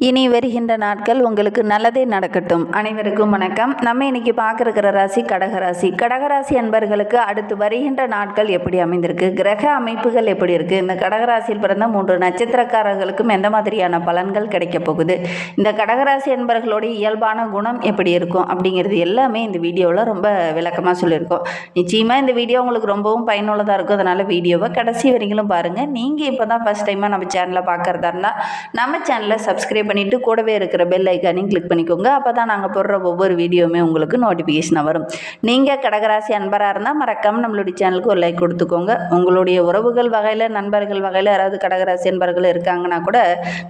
இனி வருகின்ற நாட்கள் உங்களுக்கு நல்லதே நடக்கட்டும். அனைவருக்கும் வணக்கம். நம்ம இன்னைக்கு பார்க்குற ராசி கடகராசி. கடகராசி அன்பர்களுக்கு அடுத்து வருகின்ற நாட்கள் எப்படி அமைந்திருக்கு? கிரக அமைப்புகள் எப்படி இருக்குது இந்த கடகராசியில் பிறந்த மூன்று நட்சத்திரக்காரர்களுக்கும் எந்த மாதிரியான பலன்கள் கிடைக்கப் போகுது? இந்த கடகராசி அன்பர்களுடைய இயல்பான குணம் எப்படி இருக்கும்? அப்படிங்கிறது எல்லாமே இந்த வீடியோவில் ரொம்ப விளக்கமாக சொல்லியிருக்கோம். நிச்சயமாக இந்த வீடியோ உங்களுக்கு ரொம்பவும் பயனுள்ளதாக இருக்கும். அதனால் வீடியோவை கடைசி வரைங்களும் பாருங்கள் நீங்கள் இப்போ தான் ஃபஸ்ட் டைமாக நம்ம சேனலை பார்க்குறதா இருந்தால் நம்ம சேனலை சப்ஸ்கிரைப் பண்ணிவிட்டு கூடவே இருக்கிற பெல் ஐக்கானையும் கிளிக் பண்ணிக்கோங்க. அப்போ தான் நாங்கள் போடுற ஒவ்வொரு வீடியோவுமே உங்களுக்கு நோட்டிஃபிகேஷனாக வரும். நீங்கள் கடகராசி அன்பராக இருந்தால் மறக்காமல் நம்மளுடைய சேனலுக்கு ஒரு லைக் கொடுத்துக்கோங்க. உங்களுடைய உறவுகள் வகையில் நண்பர்கள் வகையில் யாராவது கடகராசி அன்பர்கள் இருக்காங்கன்னா கூட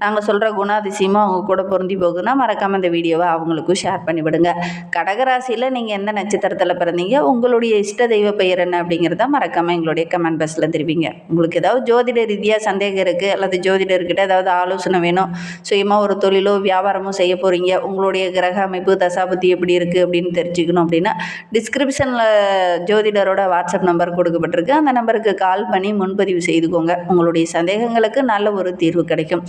நாங்கள் சொல்கிற குணாதிசயமாக அவங்க கூட பொருந்தி போகுதுன்னா மறக்காமல் இந்த வீடியோவை அவங்களுக்கும் ஷேர் பண்ணிவிடுங்க கடகராசியில் நீங்கள் எந்த நட்சத்திரத்தில் பிறந்தீங்க உங்களுடைய இஷ்ட தெய்வ பெயர் என்ன அப்படிங்கிறத மறக்காமல் எங்களுடைய கமெண்ட் பாக்ஸில் தெரிவிங்க. உங்களுக்கு ஏதாவது ஜோதிட ரீதியாக சந்தேகம் இருக்குது அல்லது ஜோதிடர்கிட்ட ஏதாவது ஆலோசனை வேணும் சுயமாக ஒரு தொழிலோ வியாபாரமோ செய்ய போகிறீங்க உங்களுடைய கிரக அமைப்பு தசாபதி எப்படி இருக்குது அப்படின்னு தெரிஞ்சுக்கணும் அப்படின்னா டிஸ்கிரிப்ஷனில் ஜோதிடரோட வாட்ஸ்அப் நம்பர் கொடுக்கப்பட்டிருக்கு. அந்த நம்பருக்கு கால் பண்ணி முன்பதிவு செய்துக்கோங்க. உங்களுடைய சந்தேகங்களுக்கு நல்ல ஒரு தீர்வு கிடைக்கும்.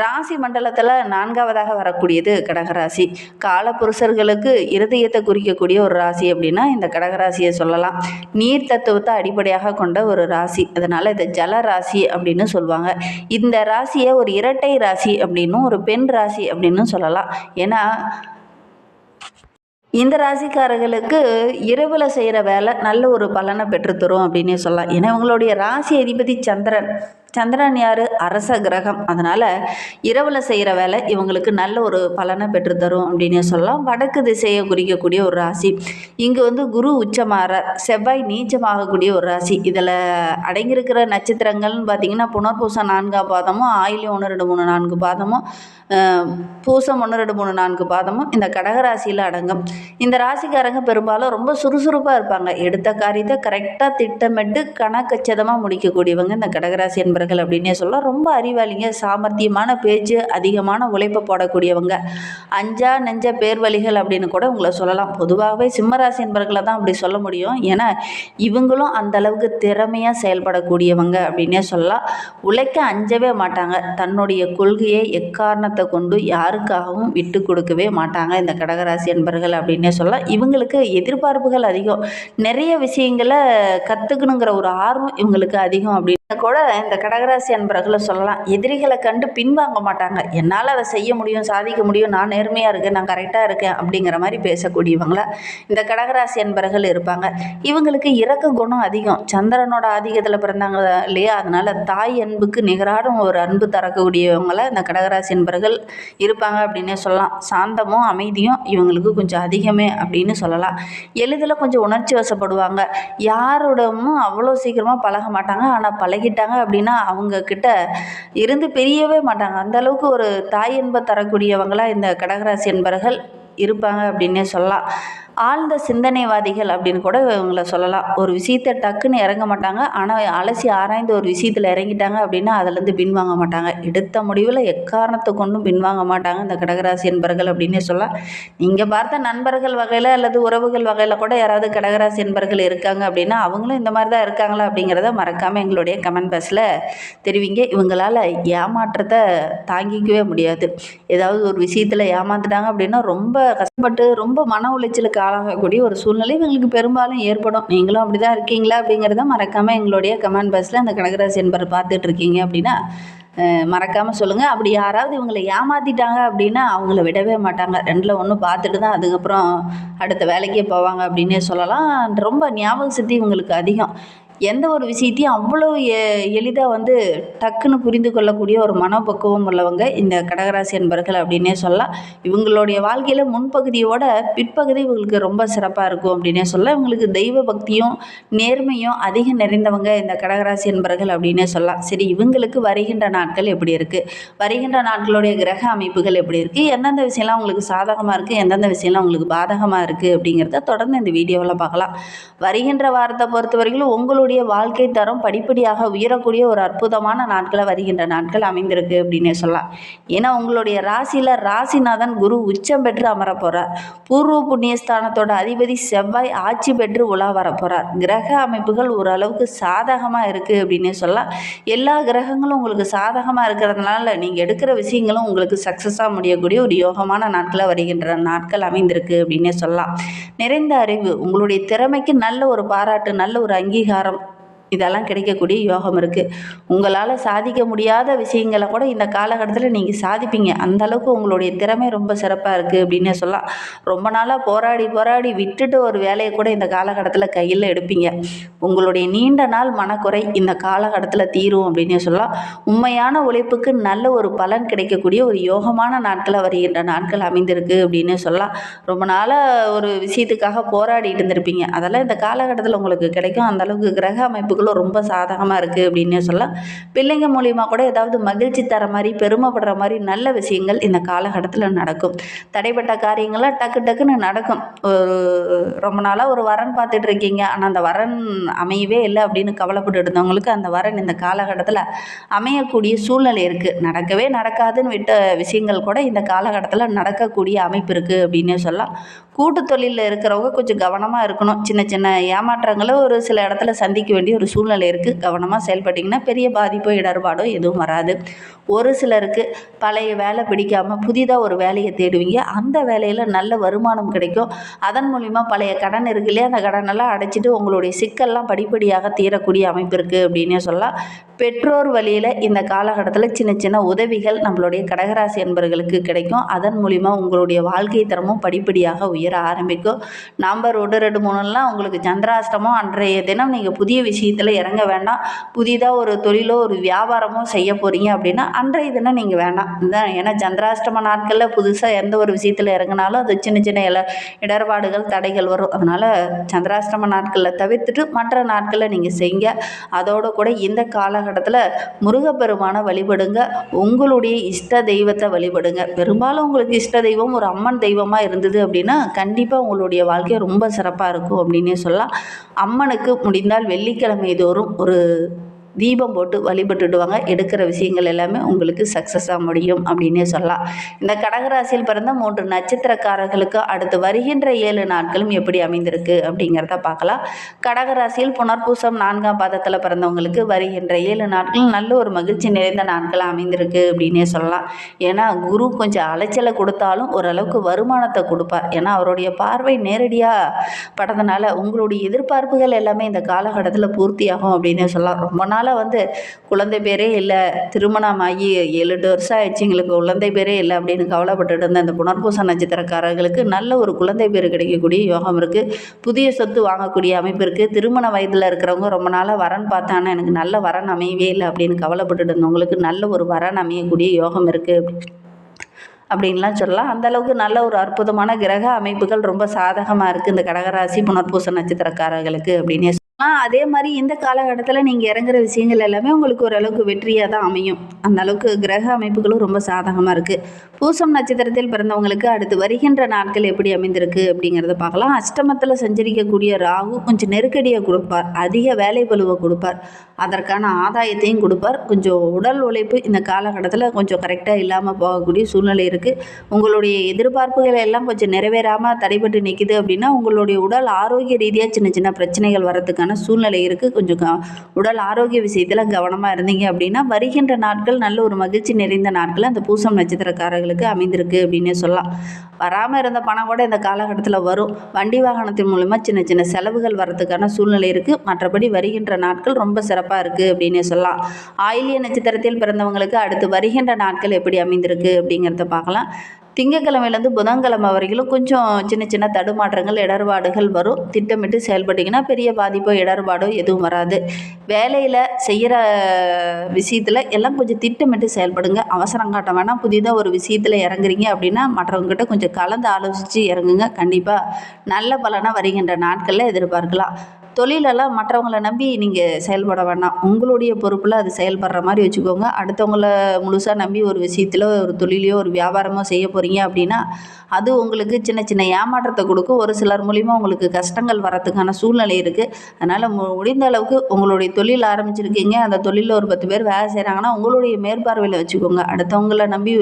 ராசி மண்டலத்தில் நான்காவதாக வரக்கூடியது கடகராசி. காலப்புருஷர்களுக்கு இருதயத்தை குறிக்கக்கூடிய ஒரு ராசி அப்படின்னா இந்த கடகராசியை சொல்லலாம். நீர் தத்துவத்தை அடிப்படையாக கொண்ட ஒரு ராசி. அதனால் இதை ஜல ராசி அப்படின்னு சொல்லுவாங்க. இந்த ராசியை ஒரு இரட்டை ராசி அப்படின்னும் ஒரு பெண் ராசி அப்படின்னு சொல்லலாம். ஏன்னா இந்த ராசிக்காரர்களுக்கு இரவில் செய்கிற வேலை நல்ல ஒரு பலனை பெற்றுத்தரும் அப்படின்னே சொல்லலாம். ஏன்னா இவங்களுடைய ராசி அதிபதி சந்திரன். சந்திரன் யார்? அரச கிரகம். அதனால் இரவில் செய்கிற வேலை இவங்களுக்கு நல்ல ஒரு பலனை பெற்றுத்தரும் அப்படின்னே சொல்லலாம். வடக்கு திசையை குறிக்கக்கூடிய ஒரு ராசி. இங்கே வந்து குரு உச்சமாற செவ்வாய் நீச்சமாகக்கூடிய ஒரு ராசி. இதில் அடங்கியிருக்கிற நட்சத்திரங்கள்னு பார்த்தீங்கன்னா புனர்பூசம் நான்காம் பாதமும் ஆயிலம் ஒன்று ரெண்டு மூணு நான்கு பாதமும் பூசம் ஒன்று ரெண்டு மூணு நான்கு பாதமும் இந்த கடகராசியில் அடங்கும். இந்த ராசிக்காரங்க பெரும்பாலும் ரொம்ப சுறுசுறுப்பாக இருப்பாங்க. எடுத்த காரியத்தை கரெக்டாக திட்டமிட்டு கணக்கச்சிதமாக முடிக்கக்கூடியவங்க இந்த கடகராசி என்பர்கள் அப்படின்னே சொல்லலாம். ரொம்ப அறிவாளிங்க சாமர்த்தியமான பேச்சு அதிகமான உழைப்பை போடக்கூடியவங்க. அஞ்சா நெஞ்ச பேர்வழிகள் அப்படின்னு கூட உங்களை சொல்லலாம். பொதுவாகவே சிம்மராசி என்பர்களை தான் அப்படி சொல்ல முடியும். ஏன்னா இவங்களும் அந்த அளவுக்கு திறமையாக செயல்படக்கூடியவங்க அப்படின்னே சொல்லலாம். உழைக்க அஞ்சவே மாட்டாங்க. தன்னுடைய கொள்கையை எக்காரணத்தை கொண்டு யாருக்காகவும் விட்டு கொடுக்கவே மாட்டாங்க இந்த கடகராசி என்பர்கள் அப்படின்னே சொல்லலாம். இவங்களுக்கு எதிர்பார்ப்புகள் அதிகம். நிறைய விஷயங்களை கற்றுக்கணுங்கிற ஒரு ஆர்வம் இவங்களுக்கு அதிகம் அப்படின்னு கூட இந்த கடகராசி அன்பர்களை சொல்லலாம். எதிரிகளை கண்டு பின்வாங்க மாட்டாங்க. என்னால் அதை செய்ய முடியும் சாதிக்க முடியும் நான் நேர்மையாக இருக்கேன் நான் கரெக்டாக இருக்கேன் அப்படிங்கிற மாதிரி பேசக்கூடியவங்களா இந்த கடகராசி அன்பர்கள் இருப்பாங்க. இவங்களுக்கு இறக்க குணம் அதிகம். சந்திரனோட ஆதிக்கத்தில் பிறந்தாங்க இல்லையா? அதனால தாய் அன்புக்கு நிகரான ஒரு அன்பு தரக்கூடியவங்கள இந்த கடகராசி அன்பர்கள் இருப்பாங்க அப்படின்னே சொல்லலாம். சாந்தமும் அமைதியும் இவங்களுக்கு கொஞ்சம் அதிகமே அப்படின்னு சொல்லலாம். எளிதில் கொஞ்சம் உணர்ச்சி வசப்படுவாங்க. யாரோடமும் அவ்வளோ சீக்கிரமாக பழக மாட்டாங்க. ஆனால் பழைய பழகிட்டாங்க அப்படின்னா அவங்க கிட்ட இருந்து பிரியவே மாட்டாங்க. அந்த அளவுக்கு ஒரு தாய் என்ப தரக்கூடியவங்களாக இந்த கடகராசி என்பவர்கள் இருப்பாங்க அப்படின்னே சொல்லலாம். ஆழ்ந்த சிந்தனைவாதிகள் அப்படின்னு கூட இவங்கள சொல்லலாம். ஒரு விஷயத்தை டக்குன்னு இறங்க மாட்டாங்க. ஆனால் அலசி ஆராய்ந்து ஒரு விஷயத்தில் இறங்கிட்டாங்க அப்படின்னா அதுலேருந்து பின்வாங்க மாட்டாங்க. எடுத்த முடிவில் எக்காரணத்தை கொண்டும் பின்வாங்க மாட்டாங்க இந்த கடகராசி என்பர்கள் அப்படின்னே சொல்லலாம். நீங்கள் பார்த்த நண்பர்கள் வகையில் அல்லது உறவுகள் வகையில் கூட யாராவது கடகராசி என்பர்கள் இருக்காங்க அப்படின்னா அவங்களும் இந்த மாதிரி தான் இருக்காங்களா அப்படிங்கிறத மறக்காமல் எங்களுடைய கமெண்ட் பாக்ஸில் தெரிவிங்க. இவங்களால் ஏமாற்றத்தை தாங்கிக்கவே முடியாது. ஏதாவது ஒரு விஷயத்தில் ஏமாந்துட்டாங்க அப்படின்னா ரொம்ப கஷ்டப்பட்டு ரொம்ப மன உளைச்சலுக்கு ஆளாகக்கூடிய ஒரு சூழ்நிலை இவங்களுக்கு பெரும்பாலும் ஏற்படும். நீங்களும் அப்படி தான் இருக்கீங்களா அப்படிங்கிறத மறக்காமல் எங்களுடைய கமெண்ட் பாக்ஸில் அந்த கடகராசி என்பர் பார்த்துட்டு இருக்கீங்க அப்படின்னா மறக்காமல் சொல்லுங்கள் அப்படி யாராவது இவங்களை ஏமாற்றிட்டாங்க அப்படின்னா அவங்கள விடவே மாட்டாங்க. ரெண்டில் ஒன்று பார்த்துட்டு தான் அதுக்கப்புறம் அடுத்த வேலைக்கே போவாங்க அப்படின்னே சொல்லலாம். ரொம்ப ஞாபக சக்தி இவங்களுக்கு அதிகம். எந்த ஒரு விஷயத்தையும் அவ்வளோ எ எளிதாக வந்து டக்குன்னு புரிந்து கொள்ளக்கூடிய ஒரு மனப்பக்குவம் உள்ளவங்க இந்த கடகராசி என்பர்கள் அப்படின்னே சொல்லலாம். இவங்களுடைய வாழ்க்கையில் முன்பகுதியோட பிற்பகுதி இவங்களுக்கு ரொம்ப சிறப்பாக இருக்கும் அப்படின்னே சொல்லலாம். இவங்களுக்கு தெய்வ பக்தியும் நேர்மையும் அதிகம் நிறைந்தவங்க இந்த கடகராசி என்பர்கள் அப்படின்னே சொல்லலாம். சரி இவங்களுக்கு வருகின்ற நாட்கள் எப்படி இருக்குது வருகின்ற நாட்களுடைய கிரக அமைப்புகள் எப்படி இருக்குது எந்தெந்த விஷயம்லாம் உங்களுக்கு சாதகமாக இருக்குது எந்தெந்த விஷயம்லாம் உங்களுக்கு பாதகமாக இருக்குது அப்படிங்கிறத தொடர்ந்து இந்த வீடியோவில் பார்க்கலாம். வருகின்ற வாரத்தை பொறுத்த வரைக்கும் உங்களுடைய உங்களுடைய வாழ்க்கை தரம் படிப்படியாக உயரக்கூடிய ஒரு அற்புதமான நாட்களை வருகின்ற நாட்கள் அமைந்திருக்கு அப்படின்னே சொல்லலாம். ஏன்னா உங்களுடைய ராசியில் ராசிநாதன் குரு உச்சம் பெற்று அமர போகிறார் பூர்வ புண்ணியஸ்தானத்தோட அதிபதி செவ்வாய் ஆட்சி பெற்று உலா வர போகிறார் கிரக அமைப்புகள் ஓரளவுக்கு சாதகமாக இருக்குது அப்படின்னே சொல்லலாம். எல்லா கிரகங்களும் உங்களுக்கு சாதகமாக இருக்கிறதுனால நீங்கள் எடுக்கிற விஷயங்களும் உங்களுக்கு சக்ஸஸாக முடியக்கூடிய ஒரு யோகமான நாட்களை வருகின்ற நாட்கள் அமைந்திருக்கு அப்படின்னே சொல்லலாம். நிறைந்த அறிவு உங்களுடைய திறமைக்கு நல்ல ஒரு பாராட்டு நல்ல ஒரு அங்கீகாரம் இதெல்லாம் கிடைக்கக்கூடிய யோகம் இருக்குது உங்களால் சாதிக்க முடியாத விஷயங்களை கூட இந்த காலகட்டத்தில் நீங்கள் சாதிப்பீங்க. அந்த அளவுக்கு உங்களுடைய திறமை ரொம்ப சிறப்பாக இருக்குது அப்படின்னே சொல்லலாம். ரொம்ப நாளாக போராடி போராடி விட்டுட்டு ஒரு வேலையை கூட இந்த காலகட்டத்தில் கையில் எடுப்பீங்க. உங்களுடைய நீண்ட நாள் மனக்குறை இந்த காலகட்டத்தில் தீரும் அப்படின்னே சொல்லலாம். உண்மையான உழைப்புக்கு நல்ல ஒரு பலன் கிடைக்கக்கூடிய ஒரு யோகமான நாட்களை வருகின்ற நாட்கள் அமைந்திருக்கு அப்படின்னு சொல்லலாம். ரொம்ப நாளாக ஒரு விஷயத்துக்காக போராடிட்டு இருந்திருப்பீங்க. அதெல்லாம் இந்த காலகட்டத்தில் உங்களுக்கு கிடைக்கும். அந்தளவுக்கு கிரக அமைப்பு அமைப்புகளும் ரொம்ப சாதகமாக இருக்குது அப்படின்னே சொல்லலாம். பிள்ளைங்க மூலிமா கூட ஏதாவது மகிழ்ச்சி தர மாதிரி பெருமைப்படுற மாதிரி நல்ல விஷயங்கள் இந்த காலகட்டத்தில் நடக்கும். தடைப்பட்ட காரியங்கள்லாம் டக்கு டக்குன்னு நடக்கும். ஒரு ரொம்ப நாளாக ஒரு வரன் பார்த்துட்டு இருக்கீங்க. ஆனால் அந்த வரன் அமையவே இல்லை அப்படின்னு கவலைப்பட்டு இருந்தவங்களுக்கு அந்த வரன் இந்த காலகட்டத்தில் அமையக்கூடிய சூழ்நிலை இருக்குது நடக்கவே நடக்காதுன்னு விட்ட விஷயங்கள் கூட இந்த காலகட்டத்தில் நடக்கக்கூடிய அமைப்பு இருக்குது அப்படின்னே சொல்லலாம். கூட்டு தொழிலில் இருக்கிறவங்க கொஞ்சம் கவனமாக இருக்கணும். சின்ன சின்ன ஏமாற்றங்களை ஒரு சில இடத்துல சந்திக்க வேண்டிய ஒரு சூழ்நிலை இருக்குது கவனமாக செயல்பட்டிங்கன்னா பெரிய பாதிப்போ இடர்பாடோ எதுவும் வராது. ஒரு சிலருக்கு பழைய வேலை பிடிக்காமல் புதிதாக ஒரு வேலையை தேடுவீங்க. அந்த வேலையில் நல்ல வருமானம் கிடைக்கும். அதன் மூலிமா பழைய கடன் இருக்கு இல்லையா? அந்த கடனெல்லாம் அடைச்சிட்டு உங்களுடைய சிக்கல்லாம் படிப்படியாக தீரக்கூடிய அமைப்பு இருக்குது அப்படின்னே சொல்லலாம். பெற்றோர் வழியில் இந்த காலகட்டத்தில் சின்ன சின்ன உதவிகள் நம்மளுடைய கடகராசி என்பவர்களுக்கு கிடைக்கும். அதன் மூலிமா உங்களுடைய வாழ்க்கை தரமும் படிப்படியாக உயர ஆரம்பிக்கும். நம்பர் ஒன்று ரெண்டு மூணுலாம் உங்களுக்கு சந்திராஷ்டமம் அன்றைய தினம் நீங்கள் புதிய விஷயத்தில் இறங்க வேண்டாம். புதிதாக ஒரு தொழிலோ ஒரு வியாபாரமோ செய்ய போகிறீங்க அப்படின்னா அன்றைய தினம் நீங்கள் வேண்டாம். இதுதான் ஏன்னா சந்திராஷ்டம நாட்களில் புதுசாக எந்த ஒரு விஷயத்தில் இறங்கினாலும் அது சின்ன சின்ன இல இடர்பாடுகள் தடைகள் வரும். அதனால் சந்திராஷ்டம நாட்களில் தவிர்த்துட்டு மற்ற நாட்களில் நீங்கள் செய்யுங்க. அதோடு கூட இந்த காலகட்டத்தில் முருகப்பெருமானை வழிபடுங்க. உங்களுடைய இஷ்ட தெய்வத்தை வழிபடுங்க. பெரும்பாலும் உங்களுக்கு இஷ்ட தெய்வம் ஒரு அம்மன் தெய்வமாக இருந்தது அப்படின்னா கண்டிப்பாக உங்களுடைய வாழ்க்கை ரொம்ப சிறப்பாக இருக்கும் அப்படின்னே சொல்லலாம். அம்மனுக்கு முடிந்தால் வெள்ளிக்கிழமை தோறும் ஒரு தீபம் போட்டு வழிபட்டுடுவாங்க. எடுக்கிற விஷயங்கள் எல்லாமே உங்களுக்கு சக்ஸஸாக முடியும் அப்படின்னே சொல்லலாம். இந்த கடகராசியில் பிறந்த மூன்று நட்சத்திரக்காரர்களுக்கு அடுத்து வருகின்ற ஏழு நாட்களும் எப்படி அமைந்திருக்கு அப்படிங்கிறத பார்க்கலாம். கடகராசியில் புனர்பூசம் நான்காம் பாதத்தில் பிறந்தவங்களுக்கு வருகின்ற ஏழு நாட்கள் நல்ல ஒரு மகிழ்ச்சி நிறைந்த நாட்களாக அமைந்திருக்கு அப்படின்னே சொல்லலாம். ஏன்னா குரு கொஞ்சம் அலைச்சலை கொடுத்தாலும் ஓரளவுக்கு வருமானத்தை கொடுப்பார். ஏன்னா அவருடைய பார்வை நேரடியாக படத்தினால உங்களுடைய எதிர்பார்ப்புகள் எல்லாமே இந்த காலகட்டத்தில் பூர்த்தியாகும் அப்படின்னே சொல்லலாம். ரொம்ப நாள் அதனால் வந்து குழந்தை பேரே இல்லை திருமணம் ஆகி ஏழு எட்டு வருஷம் ஆயிடுச்சு எங்களுக்கு. குழந்தை பேரே இல்லை அப்படின்னு கவலைப்பட்டுட்டு இருந்த இந்த புனர்பூச நட்சத்திரக்காரர்களுக்கு நல்ல ஒரு குழந்தை பேர் கிடைக்கக்கூடிய யோகம் இருக்குது புதிய சொத்து வாங்கக்கூடிய அமைப்பு இருக்குது திருமண வயதில் இருக்கிறவங்க ரொம்ப நாளாக வரன் பார்த்தானா எனக்கு நல்ல வரன் அமையவே இல்லை அப்படின்னு கவலைப்பட்டுட்டு இருந்தவங்களுக்கு நல்ல ஒரு வரன் அமையக்கூடிய யோகம் இருக்குது அப்படின்லாம் சொல்லலாம். அந்த அளவுக்கு நல்ல ஒரு அற்புதமான கிரக அமைப்புகள் ரொம்ப சாதகமாக இருக்குது இந்த கடகராசி புனர்பூச நட்சத்திரக்காரர்களுக்கு அப்படின்னே அதே மாதிரி இந்த காலகட்டத்தில் நீங்கள் இறங்குற விஷயங்கள் எல்லாமே உங்களுக்கு ஓரளவுக்கு வெற்றியாக தான் அமையும். அந்த அளவுக்கு கிரக அமைப்புகளும் ரொம்ப சாதகமாக இருக்குது பூசம் நட்சத்திரத்தில் பிறந்தவங்களுக்கு அடுத்து வருகின்ற நாட்கள் எப்படி அமைந்திருக்கு அப்படிங்கிறத பார்க்கலாம். அஷ்டமத்தில் சஞ்சரிக்கக்கூடிய ராகு கொஞ்சம் நெருக்கடியை கொடுப்பார். அதிக வேலை பலுவை கொடுப்பார். அதற்கான ஆதாயத்தையும் கொடுப்பார். கொஞ்சம் உடல் உழைப்பு இந்த காலகட்டத்தில் கொஞ்சம் கரெக்டாக இல்லாமல் போகக்கூடிய சூழ்நிலை இருக்குது உங்களுடைய எதிர்பார்ப்புகள் எல்லாம் கொஞ்சம் நிறைவேறாமல் தடைபட்டு நிற்கிது அப்படின்னா உங்களுடைய உடல் ஆரோக்கிய ரீதியாக சின்ன சின்ன பிரச்சனைகள் வரதுக்கான சூழ்நிலை இருக்குது கொஞ்சம் க உடல் ஆரோக்கிய விஷயத்தில் கவனமாக இருந்தீங்க அப்படின்னா வருகின்ற நாட்கள் நல்ல ஒரு மகிழ்ச்சி நிறைந்த நாட்கள் அந்த பூசம் நட்சத்திரக்காரர்களுக்கு அமைந்திருக்கு அப்படின்னே சொல்லலாம். வராமல் இருந்த பணம் கூட இந்த காலகட்டத்தில் வரும். வண்டி வாகனத்தின் மூலமாக சின்ன சின்ன செலவுகள் வரதுக்கான சூழ்நிலை இருக்குது மற்றபடி வருகின்ற நாட்கள் ரொம்ப சிறப்பாக இருக்குது அப்படின்னே சொல்லலாம். ஆயிலிய நட்சத்திரத்தில் பிறந்தவங்களுக்கு அடுத்து வருகின்ற நாட்கள் எப்படி அமைந்திருக்கு அப்படிங்கிறத பார்க்கலாம். திங்கக்கிழமையிலேருந்து புதன்கிழமை வரைக்கும் கொஞ்சம் சின்ன சின்ன தடுமாற்றங்கள் இடர்பாடுகள் வரும். திட்டமிட்டு செயல்பட்டிங்கன்னா பெரிய பாதிப்போ இடர்பாடோ எதுவும் வராது. வேலையில் செய்கிற விஷயத்தில் எல்லாம் கொஞ்சம் திட்டமிட்டு செயல்படுங்க. அவசரம் காட்ட வேணாம். புதிதாக ஒரு விஷயத்தில் இறங்குறீங்க அப்படின்னா மற்றவங்ககிட்ட கொஞ்சம் கலந்து ஆலோசித்து இறங்குங்க. கண்டிப்பாக நல்ல பலனாக வருகின்ற நாட்களில் எதிர்பார்க்கலாம். தொழிலெல்லாம் மற்றவங்கள நம்பி நீங்கள் செயல்பட வேண்டாம் உங்களுடைய பொறுப்பில் அது செயல்படுற மாதிரி வச்சுக்கோங்க. அடுத்தவங்கள முழுசாக நம்பி ஒரு விஷயத்தில் ஒரு தொழிலையோ ஒரு வியாபாரமோ செய்ய போகிறீங்க அப்படின்னா அது உங்களுக்கு சின்ன சின்ன ஏமாற்றத்தை கொடுக்கும். ஒரு சிலர் மூலிமா உங்களுக்கு கஷ்டங்கள் வரத்துக்கான சூழ்நிலை இருக்குது அதனால் மு முடிந்த அளவுக்கு உங்களுடைய தொழில் ஆரம்பிச்சிருக்கீங்க. அந்த தொழிலில் ஒரு பத்து பேர் வேலை செய்கிறாங்கன்னா உங்களுடைய மேற்பார்வையில் வச்சுக்கோங்க. அடுத்தவங்கள நம்பி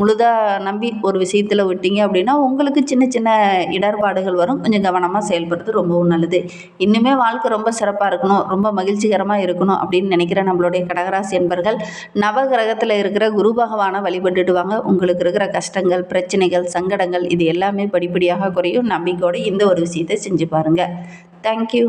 முழுதாக நம்பி ஒரு விஷயத்தில் விட்டீங்க அப்படின்னா உங்களுக்கு சின்ன சின்ன இடர்பாடுகள் வரும். கொஞ்சம் கவனமாக செயல்படுறது ரொம்பவும் நல்லது. இன்னுமே வாழ்க்கை ரொம்ப சிறப்பாக இருக்கணும் ரொம்ப மகிழ்ச்சிகரமாக இருக்கணும் அப்படின்னு நினைக்கிற நம்மளுடைய கடகராசி என்பர்கள் நவகிரகத்தில் இருக்கிற குரு பகவானை வழிபட்டுட்டு வாங்க உங்களுக்கு இருக்கிற கஷ்டங்கள் பிரச்சனைகள் சங்கடங்கள் இது எல்லாமே படிப்படியாக குறையும். நம்பிக்கையோடு இந்த ஒரு விஷயத்தை செஞ்சு பாருங்கள் தேங்க்யூ